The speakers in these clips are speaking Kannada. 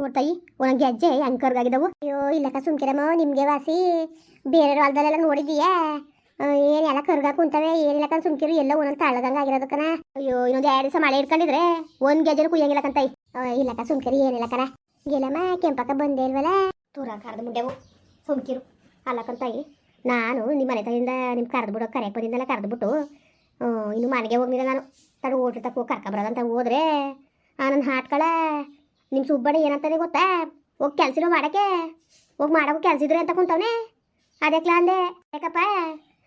ನೋಡ್ತಾಯಿ ಗೆಜ್ಜೆ ಹೆಂಗ್ ಕರ್ಗಾಗಿದ್ದವು ಅಯ್ಯೋ, ಇಲ್ಲಕ್ಕ ಸುಮ್ಕಿರಮ್ಮ, ನಿಮಗೆ ವಾಸಿ ಬೇರೆ ಹೊಲದಲ್ಲೆಲ್ಲ ನೋಡಿದೀಯಾ ಏನು ಎಲ್ಲ ಕರ್ಗಾ ಕುಂತವೆ ಏನಿಲ್ಲಕ್ಕ ಸುಮ್ಕಿರು, ಎಲ್ಲ ಒಂದೊಂದು ತಾಳದಂಗ ಆಗಿರೋದಕ್ಕನ. ಅಯ್ಯೋ, ಇನ್ನೊಂದು ಎರಡು ದಿವಸ ಮಳೆ ಇಟ್ಕೊಂಡಿದ್ರೆ ಒಂದು ಗೆಜ್ಜೆನೂ ಕುಯ್ಯಂಗಿಲ್ಲಕ್ಕಂತಾಯಿ ಇಲ್ಲಕ್ಕ ಸುಮ್ಕಿರಿ ಏನಿಲ್ಲಕ್ಕನ ಗೆಲಮ್ಮ ಕೆಂಪಕ್ಕ ಬಂದೇ ಇಲ್ವಲ್ಲ? ತೂರ ಕರೆದು ಮುಂಡೆವು ಸುಮ್ಕಿರು. ಅಲ್ಲಕ್ಕಂತಾಯಿ ನಾನು ನಿಮ್ಮ ಮನೆ ತಗಿಂದ ನಿಮ್ಮ ಕರೆದು ಬಿಡೋ ಕರೆ ಬಂದಿಂದೆಲ್ಲ ಕರೆದ್ಬಿಟ್ಟು ಇನ್ನು ಮನೆಗೆ ಹೋಗಿಲ್ಲ ನಾನು. ತಡ ಓಟ್ರಿ ತಕ್ಕ ಕರ್ಕೊಬರೋದಂತ ಹೋದ್ರೆ ನನ್ನ ಹಾಟ್ಕಳ ನಿಮ್ಮ ಸುಬ್ಬಣ್ಣ ಏನಂತಾನೆ ಗೊತ್ತಾ? ಹೋಗಿ ಕೆಲ್ಸಿರೋ ಮಾಡಕ್ಕೆ. ಹೋಗಿ ಮಾಡೋಕೆ ಕೆಲ್ಸ ಇದ್ರೆ ಅಂತ ಕುಂತವನೆ. ಅದಕ್ಲ ಅಂದೆ. ಯಾಕಪ್ಪ?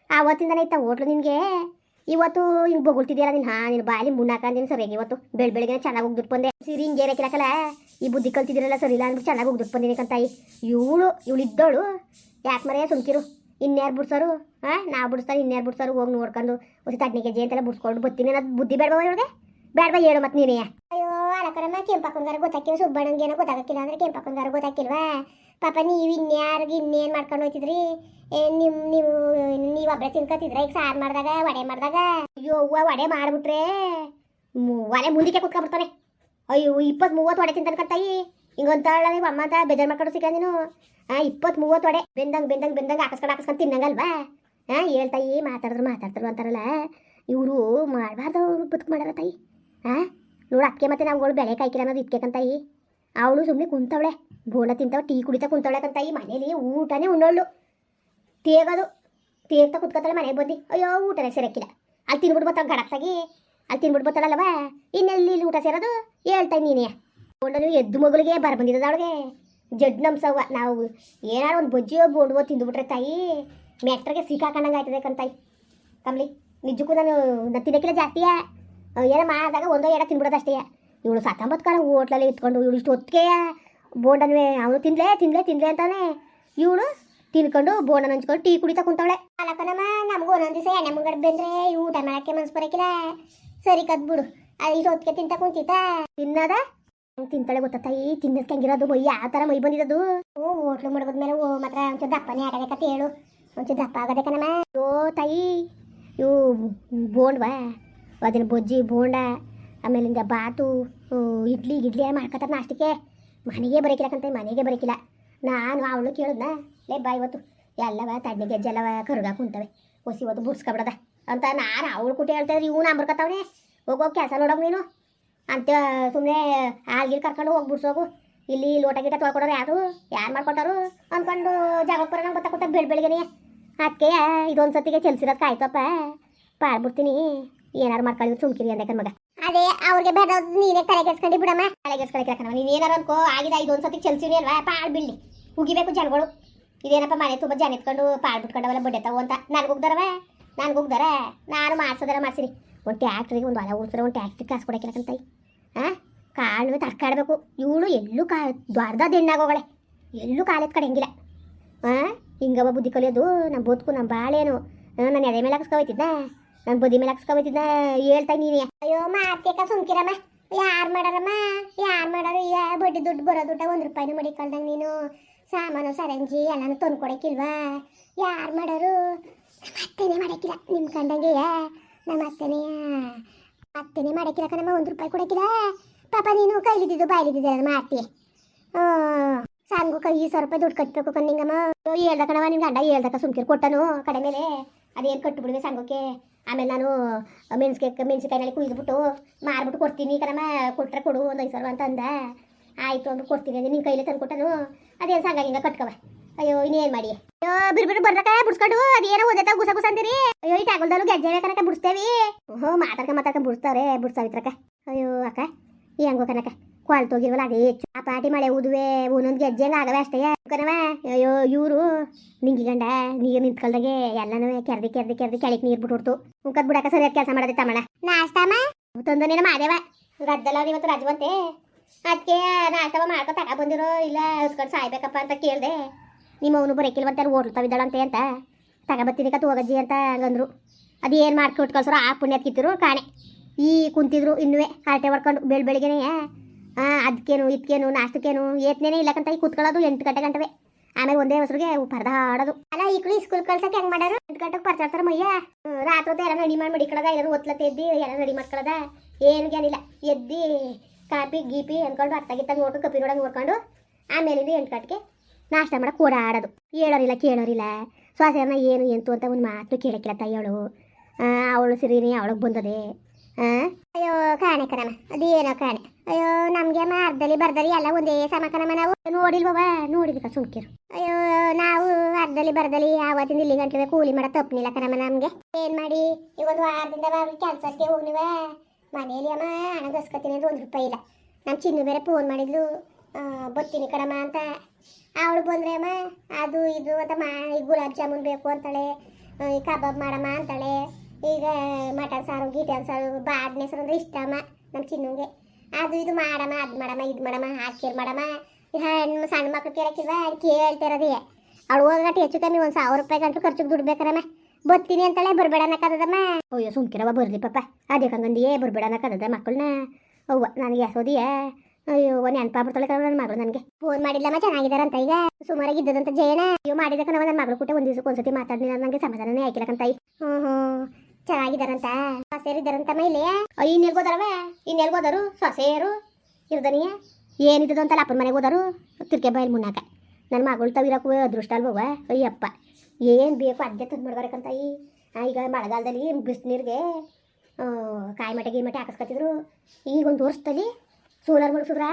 ಆವತ್ತಿಂದನೇ ಇತ್ತ ಹೋಟ್ಲು ನಿನಗೆ? ಇವತ್ತು ಹಿಂಗೆ ಬೊಗಳ್ತಿದ್ಯಲ್ಲ ನೀನು? ಹಾ, ನೀನು ಬಾಯಲ್ಲಿ ಮುನ್ನಾಕಂದಿನ ಸರಿ. ಸರಿಯಾಗಿ ಇವತ್ತು ಬೆಳ್ ಬೆಳಗ್ಗೆ ಚೆನ್ನಾಗಿ ಹೋಗಿ ಬಂದೆ. ಸಿರಿ ಹಿಂಗೆ ಇರಕ್ಕಿರಕಲ್ಲ ಈ ಬುದ್ಧಿ ಕಲ್ತಿದ್ದೀರಲ್ಲ ಸರಿ ಇಲ್ಲ ಅಂದ್ಬಿಟ್ಟು ಚೆನ್ನಾಗಿ ಹೋಗಿ ಬಂದಿನಿ ಕಂತಾಯಿ. ಇವಳು ಇವಳು ಇದ್ದೋಳು. ಯಾಕೆ ಮರೆಯ ಸುಮ್ಕಿರು? ಇನ್ಯಾರು ಬಿಡ್ಸೋರು? ಹಾಂ ನಾವು ಬಿಡಿಸ್ತಾರೆ ಇನ್ಯಾರು ಬಿಡ್ಸೋರು? ಹೋಗಿ ನೋಡ್ಕೊಂಡು. ಒಂದು ತಡ್ನಿ ಗೆಜ್ಜೆ ಅಂತೆಲ್ಲ ಬಿಡ್ಸ್ಕೊಂಡು ಬರ್ತೀನಿ ಅನ್ನೋದು ಬುದ್ಧಿ ಬೇಡವಾ ಇವಳಿಗೆ? ಬೇಡವಾ ಹೇಳು ಮತ್ತೆ ನೀನೇ ಅಯ್ಯೋ, ಅಲಕರಮ್ಮ ಕೆಂಪಾಕೊಂಗಾರ ಗೊತ್ತಾಕಿಲ್ಲ ಸುಬ್ಬಣ್ಣಂಗೇನೋ ಗೊತ್ತಾಗಕ್ಕಿಲ್ಲ ಅಂದ್ರೆ ಕೆಂಪಾಕೊಂಗಾರ ಗೊತ್ತಾಕಿಲ್ವಾ ಪಾಪ ನೀವು ಇನ್ಯಾರಿಗೆ ಇನ್ನೇನು ಮಾಡ್ಕೊಂಡು ಹೋಯ್ತಿದ್ರಿ? ಏ, ನಿಮ್, ನೀವು ನೀವು ಒಬ್ಬರೇ ತಿನ್ಕತ್ತಿದ್ರ ಈಗ ಸಾರು ಮಾಡಿದಾಗ, ವಡೆ ಮಾಡಿದಾಗ? ಅಯ್ಯೋ, ಅವ್ವ, ವಡೆ ಮಾಡಿಬಿಟ್ರೆ. ಒಲೆ ಮುಂದಕ್ಕೆ ಕುತ್ಕೊಬಿಡ್ತಾನೆ ಅಯ್ಯೋ, ಇಪ್ಪತ್ತು ಮೂವತ್ತು ವಡೆ ತಿಂತಾನೆ ಕತ್ತಾಯಿ ಹಿಂಗೊಂತಾಳ ನೀವು ಅಮ್ಮ ಅಂತ ಬೇಜಾರು ಮಾಡ್ಕೊಂಡು ಸಿಕ್ಕ ನೀನು? ಇಪ್ಪತ್ತು ಮೂವತ್ತು ವಡೆ. ಬೆಂದಂಗೆ ಬೆಂದಂಗೆ ಬೆಂದಂಗೆ ಹಾಕಸ್ಕೊಂಡು ಹಾಕಸ್ಕೊಂಡು ತಿನ್ನಂಗಲ್ವಾ? ಹಾಂ ಹೇಳ್ತಾಯಿ ಮಾತಾಡಿದ್ರು ಮಾತಾಡ್ತಾರೆ ಅಂತಾರಲ್ಲ. ಇವರು ಮಾಡಬಾರ್ದು, ಬದುಕು ಮಾಡ್ಯಾರ ತಾಯಿ. ಹಾಂ ನೋಡು ಅದಕ್ಕೆ ಮತ್ತೆ ನಾವುಗಳು ಬೆಳೆ ಕಾಯ್ಕಿಲ್ಲ ಅನ್ನೋದು ಇದಕ್ಕೆ ಕಂತಾಯಿ. ಅವಳು ಸುಮ್ಮನೆ ಕುಂತವಳೆ. ಬೋಲ ತಿಂತವ, ಟೀ ಕುಡಿತಾ ಕುಂತವಳೆ ಕಂತಾಯಿ. ಮನೇಲಿ ಊಟನೇ ಉಣ್ಣೋಳು ತೇಗೋದು. ತೇಗ್ತಾ ಕುತ್ಕೋತಾಳೆ ಮನೆಗೆ ಬಂದು. ಅಯ್ಯೋ, ಊಟನೇ ಸೇರಕ್ಕಿಲ್ಲ. ಅಲ್ಲಿ ತಿನ್ಬಿಟ್ಟು ಬರ್ತಾಳೆ ಗಡಕ್ತಾಗಿ ಅಲ್ಲಿ ತಿನ್ಬಿಟ್ಟು ಬರ್ತಾಳಲ್ಲವ ಇನ್ನೆಲ್ಲಿ ಇಲ್ಲಿ ಊಟ ಸೇರೋದು? ಹೇಳ್ತಾಯಿ ನೀನೇ. ಬೋಂಡನು ಎದ್ದು ಮಗಳಿಗೆ ಬರ ಬಂದಿದ್ದದ ಅವಳಿಗೆ. ಜಡ್ ನಮ್ಸವ್ವ. ನಾವು ಏನಾರು ಒಂದು ಬೊಜ್ಜಿಯೋ ಬೋಂಡುವೋ ತಿಂದುಬಿಟ್ರೆ ತಾಯಿ. ಮೆಟ್ರಿಗೆ ಸಿಕ್ಕಾಕೊಂಡಂಗೆ ಆಯ್ತದೆ ಕಂತಾಯಿ. ಕಮ್ಲಿ ನಿಜಕ್ಕೂ ನಾನು ನಾನು ತಿನ್ನಕ್ಕಿಲ್ಲ ಜಾಸ್ತಿಯ? ಏನೋ ಮಾಡಿದಾಗ ಒಂದೋ ಎಡ ತಿನ್ಬಿಡೋದು ಅಷ್ಟೇ. ಇವಳು ಸತ್ತೊಂಬತ್ತು ಕಾಲ ಹೋಟ್ಲಲ್ಲಿ ಇಟ್ಕೊಂಡು ಇವಳು ಇಷ್ಟು ಹೊತ್ತಿಗೆ ಬೋಂಡನ್ವೇ ಅವನು ತಿನ್ಲೇ ತಿನ್ಲೇ ತಿನ್ಲೇ ಅಂತಾನೆ. ಇವಳು ತಿನ್ಕೊಂಡು ಬೋಂಡ ಹಂಚ್ಕೊಂಡು ಟೀ ಕುಡಿತಾ ಕುಂತವಳೆ. ಅಲ್ಲಪ್ಪನಮ್ಮ ನಮಗೂ ಒಂದೊಂದು ದಿವಸ ಎಣ್ಣೆ ಮುಂಗಡ ಬಂದ್ರೆ ಊಟ ಮಾಡಕ್ಕೆ ಮನ್ಸು ಬರಕಿಲ್ಲ. ಸರಿ ಕದ್ಬಿಡು ಅಲ್ಲಿ ಹೊತ್ತಿಗೆ ತಿಂತ ಕುಂತಿತ್ತ ತಿನ್ನದ? ಹಂಗ್ ತಿಂತಾಳೆ ಗೊತ್ತಾ ಈ ತಿನ್ನೋದಕ್ಕೆ ಹೆಂಗಿರೋದು ಮೈ ಯಾವ ಥರ ಮೈ ಬಂದಿರೋದು ಹ್ಞೂ ಹೋಟ್ಲು ಮೇಲೆ ಓ ಮಾತ್ರ ಒಂಚೂರು ದಪ್ಪನೇ ಆಗಬೇಕಂತ ಹೇಳು. ಒಂಚೂರು ದಪ್ಪ ಆಗದೆ ಕಣಮ್ಮ. ಓ ತಾಯಿ ಇವು ಬೋಂಡ್ವಾ? ಅದನ್ನ ಬಜ್ಜಿ, ಬೋಂಡ, ಆಮೇಲಿಂದ ಬಾತು ಇಡ್ಲಿ, ಗಿಡ್ಲಿ ಮಾಡ್ಕೊತಾರೆ ನಾಷ್ಟಕ್ಕೆ? ಮನೆಗೆ ಬರೋಕಿಲ್ಲಕಂತ ಮನೆಗೆ ಬರೋಕಿಲ್ಲ. ನಾನು ಅವಳು ಕೇಳಿದ್ನ, ಲೇ ಬಾ ಇವತ್ತು. ಎಲ್ಲವ ತಣ್ಣೆ ಗೆಜ್ಜೆ ಎಲ್ಲವ ಕರುಗ ಕುಂತವೆ. ಹೊಸಿ ಇವತ್ತು ಬುಡ್ಸ್ಕೊಬಿಡದ ಅಂತ ನಾನು ಅವಳು ಕುಟಿ ಹೇಳ್ತಾ ಇದ್ರೆ ಇವ್ನು ಅಂಬರ್ಕತ್ತವನೆ. ಹೋಗೋ ಕೆಲಸ ನೋಡೋಕೆ ನೀನು. ಅಂತ ಸುಮ್ಮನೆ ಆಲ್ಗಿರ್ ಕರ್ಕೊಂಡು ಹೋಗಿ ಬಿಡ್ಸೋಗು. ಇಲ್ಲಿ ಲೋಟ ಗಿಟ ತೊಳ್ಕೊಡೋರು ಯಾರು? ಯಾರು ಮಾಡ್ಕೊಟ್ಟಾರು? ಅಂದ್ಕೊಂಡು ಜಾಗಕ್ಕೆ ಬರೋಣ ಗೊತ್ತಾಗುತ್ತೆ ಬೆಳ್ ಬೆಳಗ್ಗೆನೆ ಅದಕ್ಕೆ ಇದೊಂದು ಸತಿಗೆ ಚೆಲ್ಸಿರೋದು ಕಾಯ್ತಪ್ಪ ಪಾಡ್ಬಿಡ್ತೀನಿ. ಏನಾರು ಮಾಡ್ಕೊಳ್ಳಿ ಸುಮ್ಕಿರಿ ಅಂದೆ ಮಗ. ಅದೇ, ಅವ್ರಿಗೆ ಬೇಡ ನೀನೇ ತಲೆಗೆಸ್ಕೊಂಡು ಬಿಡಮ್ಮ. ತಲೆಗೆಸ್ಕೊಳಕ್ಕೆ ಕಣವ ನೀನು ಏನಾರು ಅನ್ಕೋ, ಆಗಿದೆ ಇದೊಂದು ಸತಿ ಚೆಲ್ಸಿನಿ ಅಲ್ವಾ? ಪಾಡ್ ಬಿಡ್ಲಿ. ಉಗಿಬೇಕು ಜನಗಳು. ಇದೇನಪ್ಪ, ಮನೆ ತುಂಬ ಜನ ಎತ್ಕೊಂಡು ಪಾಡ್ ಬಿಟ್ಕೊಂಡವಲ್ಲ ಬಡ್ಡೆತಾವು ಅಂತ. ನನಗೆ ಹೋಗ್ದಾರವ ನನಗೆ ಹೋಗ್ದಾರ ನಾನು ಮಾಡ್ಸೋದಾರ ಮಾಡ್ಸಿರಿ. ಒಂದು ಟ್ಯಾಕ್ಟ್ರಿಗೆ ಒಂದು ಹೊಲ ಉಳ್ಸಿದ್ರೆ ಒಂದು ಟ್ಯಾಕ್ಟ್ರಿಗೆ ಕಾಸು ಕೊಡಕ್ಕಿಲ್ಲ ಹಾಂ ಕಾಳು ತಡ್ಕಾಡ್ಬೇಕು. ಇವಳು ಎಲ್ಲೂ ಕಾ, ದ್ವಾರ್ದ ಹೆಣ್ಣಾಗೋಗಳೆ ಎಲ್ಲೂ ಕಾಲೆತ್ ಕಡೆಯಂಗಿಲ್ಲ ಹಾಂ ಹಿಂಗವ ಬುದ್ಧಿ ಕಲಿಯೋದು ನಮ್ಮ ಬದುಕು ನಮ್ಮ ಬಾಳೇನು. ನಾನು ಎದೆ ಮೇಲೆ ಹಾಕ್ಸ್ಕೊಬೈತಿದ್ದ ನನ್ನ ಬದಿ ಮೇಲೆ ಹಾಕ್ಸ್ಕೊಬೈತಿದ್ದ ಹೇಳ್ತಾ ನೀನೆ. ಅಯ್ಯೋ ಮಾತೇಕ ಸುಮ್ಕಿರಮ್ಮ ಯಾರು ಮಾಡಾರಮ್ಮ? ಯಾರು ಮಾಡಾರ? ಬಡ್ಡಿ ದುಡ್ಡು ಬರೋ ದುಡ್ಡ ಒಂದು ರೂಪಾಯಿನೂ ಮಡಿಕೊಳ್ದಂಗೆ ನೀನು. ಸಾಮಾನು, ಸರಂಜಿ ಎಲ್ಲಾನು ತಂದು ಕೊಡಕ್ಕಿಲ್ವಾ? ಯಾರು ಮಾಡೋರು? ನಮ್ಮ ಅತ್ತೆನೇ ಮಾಡಕ್ಕಿಲ್ಲ. ನಿಮ್ಮ ಕಂಡಂಗೆ ನಮ್ಮ ಅತ್ತೆನೇ ಅತ್ತೆನೇ ಮಾಡಕ್ಕಿಲ್ಲ ಕಣಮ್ಮ, ಒಂದು ರೂಪಾಯಿ ಕೊಡಕ್ಕಿಲ್ಲ. ಪಾಪ ನೀನು ಕೈಲಿದ್ದಿದ್ದು ಬಾಯ್ಲಿದ್ದಿದ್ದು ಮಾಡ್ತೀಯ ಸಾಂಗು ಕೈ ಸಾವಿರ ರೂಪಾಯಿ ದುಡ್ಡು ಕಟ್ಟಬೇಕು ಕಣ್ಣಿಂಗಮ್ಮ. ಹೇಳ್ದ ಕಣವ ನಿನ್ ಗಂಡ ಹೇಳ್ದಕ್ಕ ಸುಮ್ಕಿರ್ ಕೊಟ್ಟನು ಕಡೆ ಮೇಲೆ. ಅದೇನು ಕಟ್ಟು ಬಿಡುವೆ ಸಂಘಕ್ಕೆ? ಆಮೇಲೆ ನಾನು ಮೆಣಸಿಗೆ ಮೆಣಸಿಕಾಯಿನಲ್ಲಿ ಕುಯ್ದುಬಿಟ್ಟು ಮಾರ್ಬಿಟ್ಟು ಕೊಡ್ತೀನಿ. ಕಣಮ್ಮ, ಕೊಟ್ರ ಕೊಡು, ಒಂದು ಐದು ಸಾವಿರ ಅಂತ ಆಯ್ತು ಅಂದ್ಬಿಟ್ಟು ಕೊಡ್ತೀನಿ. ಅಂದ್ರೆ ನಿನ್ನ ಕೈಲೇ ತಂದು ಕೊಟ್ಟನು ಅದೇನು ಸಂಘ ಹಿಂಗ ಕಟ್ಕವ? ಅಯ್ಯೋ, ಇನ್ನೇನು ಮಾಡಿ ಅಯ್ಯೋ, ಬಿರು ಬಿರು ಬರ್ರಕ ಬಿಡ್ಸ್ಕೊಂಡು ಅದೇನೋ ಓದತ್ತ ಗುಸ ಗುಸ ಅಂತೀರಿ ಅಯ್ಯೋ, ಈ ಟಾಗಲ್ದಲ್ಲೂ ಗೆಜ್ಜೆ ಕನಕ ಬಿಡಿಸ್ತೇವಿ. ಓಹೋ, ಮಾತಾಡ್ಕ ಮಾತಾಡ್ಕ ಬಿಡಿಸ್ತಾವ್ರೆ ಬಿಡ್ಸಾವಿತ್ರಕ ಅಯ್ಯೋ, ಅಕ್ಕ ಅಂಗೋ ಕನಕ ಕೊಳ್ತೋಗಿರ್ವಲ್ಲ ಅದೇ ಹೆಚ್ಚು ಆ ಪಾಟಿ ಮಳೆ ಉದುವೆ ಒಂದೊಂದು ಗೆಜ್ಜೆಂಗ ಆಗವೆ ಅಷ್ಟೇ ಕಣವ ಅಯ್ಯೋ ಇವರು ನಿಂಗಿ ಗಂಡ ನೀರು ನಿಂತ್ಕೊಳ್ದಾಗೆ ಎಲ್ಲನೂ ಕೆರ್ದಿ ಕೆರ್ದಿ ಕೆರ್ದಿ ಕೆಳಕ್ ನೀರು ಬಿಟ್ಬಿಡ್ತು. ಮುಖದ್ ಬಿಡಕ ಸರಿಯಾದ ಕೆಲಸ ಮಾಡದೆ ತಮ್ಮಳ ನಾಷ್ಟಮ್ಮ ನೀನು ಮಾದೇವ ರದ್ದಲ್ಲ ಇವತ್ತು ರಜವಂತೆ. ಅದಕ್ಕೆ ನಾಷ್ಟವ ಮಾಡ್ಕೊ ತಗ ಬಂದಿರೋ ಇಲ್ಲ ಹಸ್ಕೊಂಡು ಸಾಯ್ಬೇಕಪ್ಪ ಅಂತ ಕೇಳಿದೆ. ನಿಮ್ಮ ಅವನು ಬರೋಕಿಲ್ವಂತ ಹೋಟ್ಲು ತವಿದ್ದಾಳಂತೆ ಅಂತ. ತಗೊಬತ್ತೀನಿ ಕತ್ ಹೋಗಜ್ಜಿ ಅಂತ ಹಂಗಂದ್ರು ಅದು ಮಾಡ್ಕೊಟ್ಟು ಕಳ್ಸೋರು ಆ ಪುಣ್ಯ ಕಿತ್ತರು ಕಾಣೆ. ಈ ಕುಂತಿದ್ರು ಇನ್ನುವೆ ಹರಟೆ ಹೊಡ್ಕೊಂಡು ಬೆಳ್ ಬೆಳಿಗ್ಗೆನೆ ಆ ಅದಕ್ಕೇನು ಇದಕ್ಕೇನು ನಾಷ್ಟಕ್ಕೇನು, ಏತ್ನೇನೆ ಇಲ್ಲಕಂತ ಈ ಕುತ್ಕೊಳ್ಳೋದು ಎಂಟು ಗಂಟೆ ಗಂಟವೆ. ಆಮೇಲೆ ಒಂದೇ ಹೆಸರಿಗೆ ಪರದಾಡೋದು. ಅಲ್ಲ, ಈ ಕಡೆ ಸ್ಕೂಲ್ ಕಳ್ಸಕ್ಕೆ ಹೆಂಗೆ ಮಾಡೋರು? ಎಂಟು ಗಂಟೆಗೆ ಪರ್ಚಾಡ್ತಾರೆ ಮಯ್ಯ? ರಾತ್ರಿ ಎಲ್ಲ ರೆಡಿ ಮಾಡಿ ಮಡಿಕೊಳ್ಳೋದ? ಎಲ್ಲರೂ ಒತ್ಲತ್ತ ಎದ್ದು ಎಲ್ಲ ರೆಡಿ ಮಾಡ್ಕೊಳ್ಳೋದ? ಏನು ಏನಿಲ್ಲ ಎದ್ದಿ, ಕಾಪಿ, ಗೀಪಿ ಅನ್ಕೊಂಡು ಅತ್ತಾಗಿತ್ತ ನೋಡ್ಕೊಂಡು ಕಪಿ ನೋಡಂಗೆ ನೋಡ್ಕೊಂಡು ಆಮೇಲಿಂದ ಎಂಟು ಗಂಟೆಗೆ ನಾಷ್ಟ ಮಾಡಕ್ಕೆ ಓಡಾಡೋದು. ಹೇಳೋರಿಲ್ಲ, ಕೇಳೋರಿಲ್ಲ. ಸ್ವಾಸ ಏನು, ಎಂತು ಅಂತ ಒಂದು ಮಾತು ಕೇಳಕ್ಕಿಲ್ಲ ತಾಯಿಯವಳು ಅವಳು ಸಿರಿನಿ, ಅವಳಿಗೆ ಬಂದದೆ. ಆ? ಅಯ್ಯೋ, ಕಾಣೆ ಕಣಮ್ಮ ಅದೇನೋ ಕಾಣೆ. ಅಯ್ಯೋ, ನಮಗೆ ಅರ್ಧಲಿ ಬರ್ದಲಿ ಎಲ್ಲ ಒಂದೇ ಸಮ ಕಣಮ್ಮ, ನಾವು ನೋಡಿಲ್ವ ನೋಡಿದ್ಕ ಸುಮ್ಕಿರು. ಅಯ್ಯೋ, ನಾವು ಅರ್ಧಲಿ ಬರ್ದಲಿ, ಆವತ್ತಿಂದ ಇಲ್ಲಿ ಗಂಟೆ ಕೂಲಿ ಮಾಡೋ ತಪ್ಪನಿಲ್ಲ ಕಣಮ್ಮ ನಮಗೆ. ಏನ್ ಮಾಡಿ? ಒಂದು ವಾರದಿಂದ ಕೆಲಸಕ್ಕೆ ಹೋಗ್ನಿವ ಮನೇಲಿ ಅಮ್ಮ, ಹಣ ಗಸ್ಕತೀನಿ ಅಂತ ಒಂದು ರೂಪಾಯಿ ಇಲ್ಲ. ನಮ್ಮ ಚಿನ್ನು ಬೇರೆ ಫೋನ್ ಮಾಡಿದ್ಲು. ಬರ್ತೀನಿ ಕಣಮ್ಮ ಅಂತ. ಅವಳು ಬಂದ್ರೆ ಅಮ್ಮ, ಅದು ಇದು ಅಂತ ಮಾ ಗುಲಾಬ್ ಜಾಮೂನ್ ಬೇಕು ಅಂತಾಳೆ. ಈ ಕಬಾಬ್ ಮಾಡಮ್ಮ ಅಂತಾಳೆ. ಈಗ ಮಟನ್ ಸಾರು ಗೀಟನ್ ಸಾರು ಬಾಡ್ ಸಾರು ಅಂದ್ರೆ ಇಷ್ಟ ಅಮ್ಮ ನಮ್ಮ ಚಿನ್ನಂಗೆ. ಅದು ಇದು ಮಾಡಮ್ಮ, ಅದು ಮಾಡಮ್ಮ, ಇದು ಮಾಡಮ್ಮ ಹಾಕೇರ್ ಮಾಡಮ್ಮ. ಹೆಣ್ಣು ಸಣ್ಣ ಮಕ್ಳು ಕೇಳಕ್ಕಿಲ್ವ? ಅದು ಕೇಳ್ತಿರೋದೇ ಅವಳು ಹೋಗಟ್ಟು ಹೆಚ್ಚು ಕಮ್ಮಿ ಒಂದು ಸಾವಿರ ರೂಪಾಯಿ ಗಂಟು ಖರ್ಚಿಗೆ ದುಡ್ಡು ಬೇಕರಮ್ಮ ಬರ್ತೀನಿ ಅಂತಾಳೆ ಬರ್ಬೇಡ ಅನ್ನಕ್ಕದಮ್ಮ ಅಯ್ಯೋ ಸುಮ್ಕಿರವ ಬರ್ಲಿ ಪಾಪ. ಅದೇ ಕಂಗಂದಿಯೇ ಬರ್ಬೇಡ ಮಕ್ಕಳನ್ನ ಅವ್ವ, ನನಗೆ ಎಸೋದಿಯ ಅಯ್ಯೋ ನೆನಪ ಬರ್ತಾಳೆ ಕಣ ನನ್ನ ಮಗಳು ನನಗೆ. ಫೋನ್ ಮಾಡಿಲ್ಲಮ್ಮ, ಚೆನ್ನಾಗಿದ್ದಾರಂತ ಈಗ. ಸುಮಾರಾಗಿ ಇದ್ದದಂತ ಜಯನ. ಅಯ್ಯೋ, ಮಾಡಿದ ಕಣವ ನನ್ನ ಮಗಳು ಕೂಟ ಒಂದು ದಿವಸಕ್ಕೆ ಒಂದ್ಸತಿ ಮಾತಾಡಲಿಲ್ಲ ನನಗೆ ಸಮಾಧಾನನೇ ಆಯ್ಕಿಲ್ಲಕಂತ ಹ್ಞೂ ಹ್ಞೂ ಚೆನ್ನಾಗಿದಾರಂತ ಸೊಸೆಯರಿದ್ದಾರಂತಮ್ಮ ಇಲ್ಲಿ ಇನ್ನೆಲ್ಗೋದಾರವ ಇನ್ನೆಲ್ಗೋದರು ಸೊಸೆಯರು, ಇರ್ದನಿಯ? ಏನಿದ್ದದು ಅಂತಲ್ಲ ಅಪ್ಪನ ಮನೆಗೆ ಹೋದರು? ತಿರ್ಕೆ ಬಯಲು ಮುನ್ನಾಕ. ನನ್ನ ಮಗಳು ತವಿರಕ್ಕೂ ಅದೃಷ್ಟ ಅಲ್ವವ ಅಯ್ಯಪ್ಪ, ಏನು ಬೇಕು ಅದೇ ತಂದು ಮಾಡ್ಬಾರಕ್ಕಂತ ಈ ಈಗ ಮಳೆಗಾಲದಲ್ಲಿ ಬಿಸಿನೀರಿಗೆ ಕಾಯಿ ಮಟೆ ಗೀಮಟೆ ಹಾಕಿಸ್ಕೊತಿದ್ರು ಈಗ ಒಂದು ವರ್ಷದಲ್ಲಿ ಸೋಲಾರ್ ಮುಗಿಸಿದ್ರ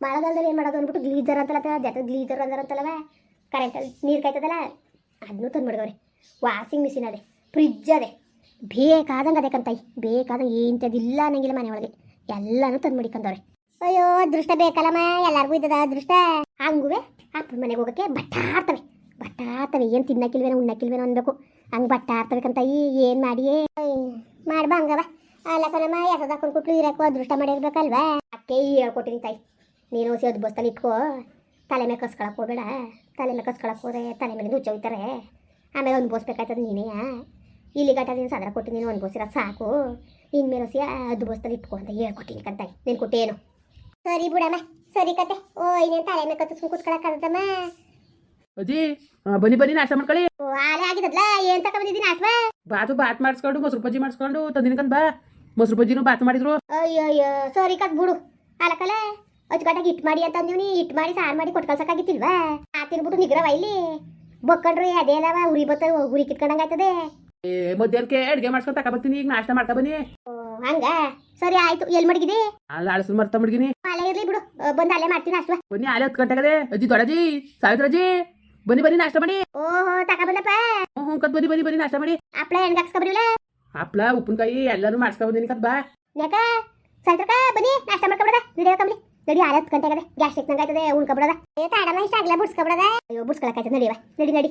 ಮಳೆಗಾಲದಲ್ಲಿ ಏನು ಮಾಡೋದು ಅಂದ್ಬಿಟ್ಟು ಗ್ಲೀಜರ್ ಅಂತಲ್ಲ ಜೊತೆ ಗ್ಲೀಜರ್ ಅಂತಾರಂತಲ್ಲವ ಕರೆಂಟಲ್ಲಿ ನೀರು ಕಾಯ್ತದಲ್ಲ ಅದನ್ನೂ ತಂದು ಮಾಡ್ಗವ್ರೆ. ವಾಷಿಂಗ್ ಮಿಷಿನ್ ಅದೇ ಫ್ರಿಜ್ ಅದೇ. ಬೇಕಾದಂಗೆ ಅದೇ ಕಂತಾಯಿ ಬೇಕಾದಂಗೆ ಇಂಥದ್ದಿಲ್ಲ ಅನ್ನಂಗಿಲ್ಲ ಮನೆ ಒಳಗೆ. ಎಲ್ಲನೂ ತಂದು ಮಡಿಕೊಂಡವ್ರೆ ಅಯ್ಯೋ ಅದೃಷ್ಟ ಬೇಕಲ್ಲಮ್ಮ. ಎಲ್ಲರಿಗೂ ಇದ್ದದ ಅದೃಷ್ಟ ಹಂಗುವೆ ಅಪ್ಪನ ಮನೆಗೆ ಹೋಗೋಕ್ಕೆ ಬಟ್ಟಾಡ್ತವೆ ಬಟ್ಟಾಡ್ತವೆ ಏನು ತಿನ್ನಕ್ಕಿಲ್ವೇನೋ, ಉಣ್ಣಕ್ಕಿಲ್ವೇನೋ ಅನ್ಬೇಕು. ಹಂಗೆ ಬಟ್ಟಾಡ್ತವೆ ಕಂತಾಯಿ ಏನು ಮಾಡಿಯೇ. ಮಾಡ್ಬಾ ಹಂಗವ. ಅಲ್ಲ ಕಣಮ್ಮ, ಎಸದ ಹಾಕೊಂಡು ಕುಟ್ಲು ದೃಷ್ಟ ಅದೃಷ್ಟ ಮಾಡಿರ್ಬೇಕಲ್ವಾ ಅಕ್ಕೆ ಹೇಳ್ಕೊಟ್ಟಿನಿ ತಾಯಿ. ನೀನು ಸೇದ್ ಬಸ್ತಲ್ಲಿ ಇಟ್ಕೋ. ತಲೆ ಮೇಲೆ ಕಸ್ಕೊಳಕ್ಕೆ ಹೋಗ್ಬೇಡ. ತಲೆ ಮೇಲೆ ಕಸ್ಕೊಳಕ್ಕೆ ಹೋದ್ರೆ ತಲೆ ಮೇಲೆ ಹೋಯ್ತಾರೆ. ಆಮೇಲೆ ಅನ್ಬೋಸ್ಬೇಕಾಯ್ತದ ನೀನೇ. ಇಲ್ಲಿ ಗಂಟ ನೀನು ಸದರ ಕೊಟ್ಟು ನೀನು ಅನ್ಬೋಸಿರ ಸಾಕು. ಇನ್ಮೇಲೆ ಸಿಯ ಅದು ಬಸ್ತಲ್ಲಿ ಇಟ್ಕೋ ಅಂತ ಹೇಳ್ಕೊಟ್ಟಿನಿ ಕಂತಾಯಿ. ನೀನು ಕೊಟ್ಟೇನು? ಸರಿ ಬಿಡಮ್ಮ ಸರಿ ಕತೆ. ಓ ಇನ್ನೇನು ತಲೆ ಮೇಲೆ ಕತ್ತು ಸುಮ್ ಕುತ್ಕೊಳಕ್ಕಾಗತ್ತಮ್ಮ ಅಜ್ಜಿ ಬನ್ನಿ ಬನ್ನಿ ನಾಷ್ಟ ಮಾಡ್ಕೊಳ್ಳಿ. ಓ ಆಲೆ ಆಗಿದ್ದಲ್ಲ ಏನ್ ತಕ ಬಂದಿದ್ದೀನಿ ನಾಷ್ಟ? ಬಾತು ಬಾತ್ ಮಾಡಿಸ್ಕೊಂಡು ಮೊಸರು ಬಜ್ಜಿ ಮಾಡಿಸ್ಕೊಂಡು ತಂದಿನಕಂತ ಬಾ. ಮೊಸರು ಬಜ್ಜಿನೂ ಬಾತ್ ಮಾಡಿದ್ರು. ಅಯ್ಯೋ ಅಯ್ಯೋ ಸರಿ ಕತ್ ಬಿಡು. ಅಲಕಲ್ಲ ಅಚ್ಚುಕಟ್ಟಾಗಿ ಹಿಟ್ ಮಾಡಿ ಅಂತ ಅಂದಿವ್ನಿ ಹಿಟ್ ಮಾಡಿ ಸಾರ್ ಮಾಡಿ ಕೊಟ್ಟು ಕಳ್ಸಕ್ಕಾಗಿತ್ತಿಲ್ವಾ? ಆ ತಿನ್ಬಿಟ್ಟು ನಿಗ್ರವ ಇಲ್ಲಿ. ಬೊಕ್ಕಂಡ್ರಿ ಅದೇ ಅಲ್ಲವ ಉರಿ ಬತ್ತ ಉರಿ ಕಿತ್ಕೊಂಡಂಗೆ ಆಯ್ತದೆ. ಏ ಮಧ್ಯಾಹ್ನಕ್ಕೆ ಅಡ್ಗೆ ಮಾಡ್ಸ್ಕೊಂಡು ತಕ ಬರ್ತೀನಿ ಈಗ ನಾಷ್ಟ ಮಾಡ್ಕೊ ಬನ್ನಿ. ಓ, ಹಂಗ? ಸರಿ ಆಯ್ತು. ಎಲ್ಲಿ ಮಡಗಿದೆ? ಅಲ್ಲ ಅಳಸಲು ಮರ್ತ ಮಡ್ಗಿನಿ. ಅಲ್ಲೇ ಇರ್ಲಿ ಬಿಡು. ಆ, ಬಂದು ಅಲ್ಲೇ ಮಾಡ್ತೀನಿ ಅಷ್ಟ. ಬನ್ನಿ ಆಲೆ ಹತ್ತು ಗಂಟೆಗದೆ. ಅಜ್ಜಿ ದೊಡಜಿ ಸಾವಿತ್ರಜಿ ಬನ್ನಿ ಬನ್ನಿ ನಾಷ್ಟ ಮಾಡಿ. ಓಹೋ ತಕ ಬಂದಪ್ಪ. ಹ್ಞೂ ಹ್ಞೂ ಕತ್ ಬನ್ನಿ ಬನ್ನಿ ಬನ್ನಿ ನಾಷ್ಟ ಮಾಡಿ. ಹಪ್ಳ ಹೆಣ್ಗೆ ಹಾಕ್ಸ್ಕೊಬರಿಲ್ಲ ಹಪ್ಳ ಉಪ್ಪಿನಕಾಯಿ ಎಲ್ಲಾನು ಮಾಡ್ಸ್ಕೊ ಬಂದಿನಿ ಕತ್ ಬಾ. ಯಾಕ? ಸಾಯಂತ್ರಕ ಬನ್ನಿ ನಾಷ್ಟ ಮಾಡ್ಕೊಬಿಡದ ನಡಿಯೋ ಕಂಬ್ಲಿ ನಡಿ ಆರು ಹತ್ತು ಗಂಟೆಗದೆ. ಗ್ಯಾಸ್ಟ್ರಿಕ್ ನಂಗೆ ಆಯ್ತದೆ ಉಣ್ಕೊಬಿಡದ ಏ ತಾಡಮ್ಮ ಇಷ್ಟ ಆಗಲ್ಲ ಬುಡ್ಸ್ಕೊಬಿಡದ ಅಯ್ಯೋ ಬುಡ್ಸ್ಕೊಳಕ್ಕಾಯ್ತದೆ ನಡಿಯವ ನಡಿ ನಡಿ.